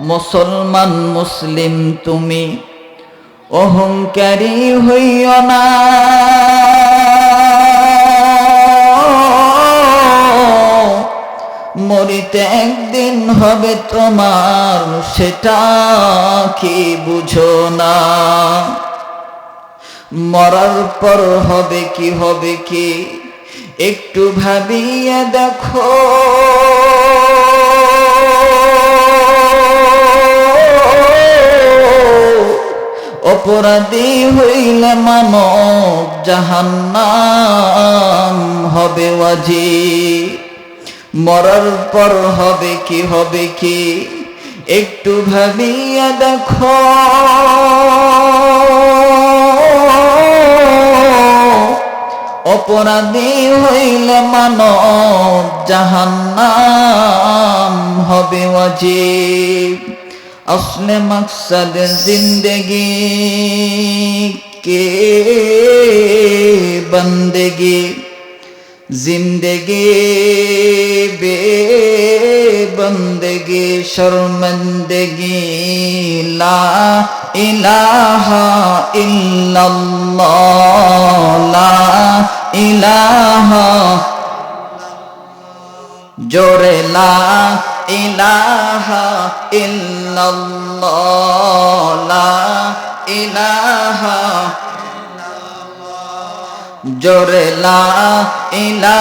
মুসলমান মুসলিম তুমি, অহংকারী হইও না। মরিতে একদিন হবে তোমার, সেটা কি বুঝো না। মরার পর হবে কি হবে কি, একটু ভাবিয়ে দেখো। অপরাধী হইলে মানব জাহান্নাম হবে ওয়াজি মরার পর হবে কি হবে কি? একটু ভাবিয়া দেখো। অপরাধী হইলে মানব জাহান্নাম হবে ওয়াজিব। اصل مقصد زندگی کے بندگی زندگی بے بندگی شرمندگی لا الہ الا اللہ لا الہ جوڑ لا الہ الا ইল্লাল্লাহ লা ইলাহা জোরে লা ইলাহা